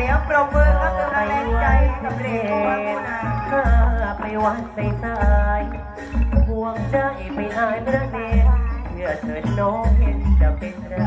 เสียงปรบมือครับเป็นกำลังใจกับเด็กของคุนข้าไปวัดใส่สายห่วงได้ไม่อายพระเนเพื่อเธอน้องเห็นจะเป็นไร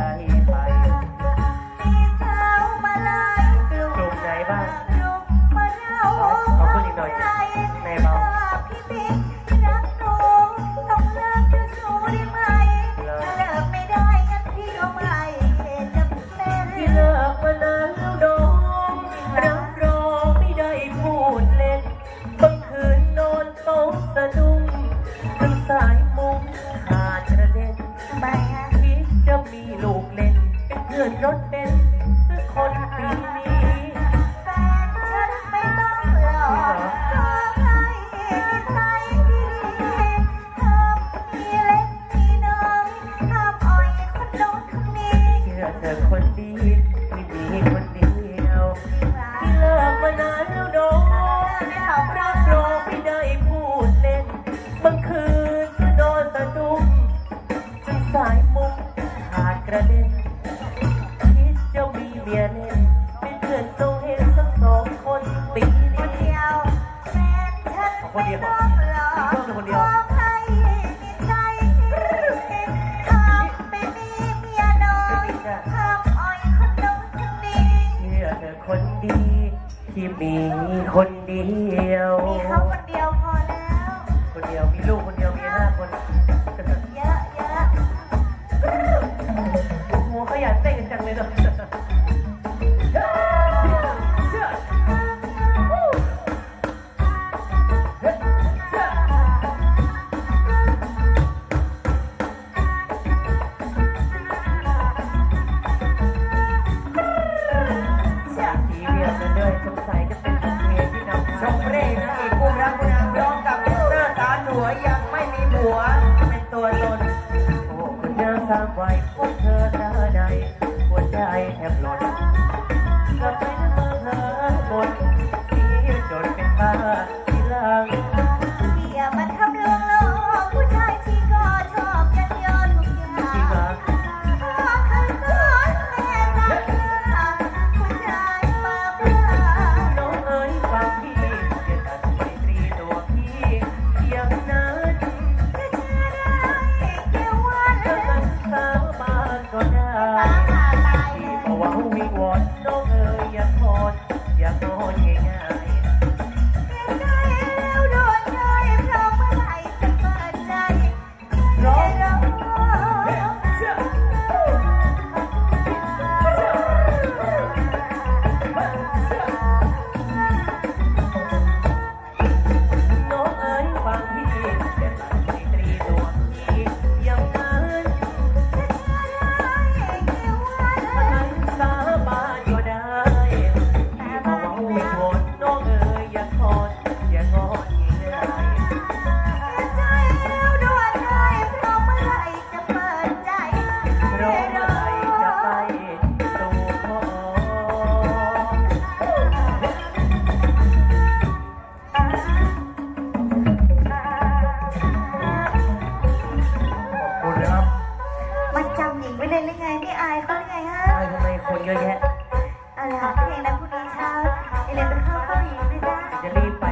good. You don't คนเดียวมีเพิ่มนต่คนเดียว เชื่อเธอคนดี ที่มีคนเดียว คนเดียวมีลูกคนเดียวมีหน้าคน ตามไว้คนเธอหน้ใดหัวใจแอบหล่นกลัไปทั้งเมืองเธอหมด เรียนหรืไงไม่อายเขาหรือไงฮะทำไมทำไมคนเยอะแยะเอาละค่ะเพลงนั้นพรุ่งนี้เช้าอย่าลืมไปเข้าเข้าหญิงด้วยนะ จะรีบไป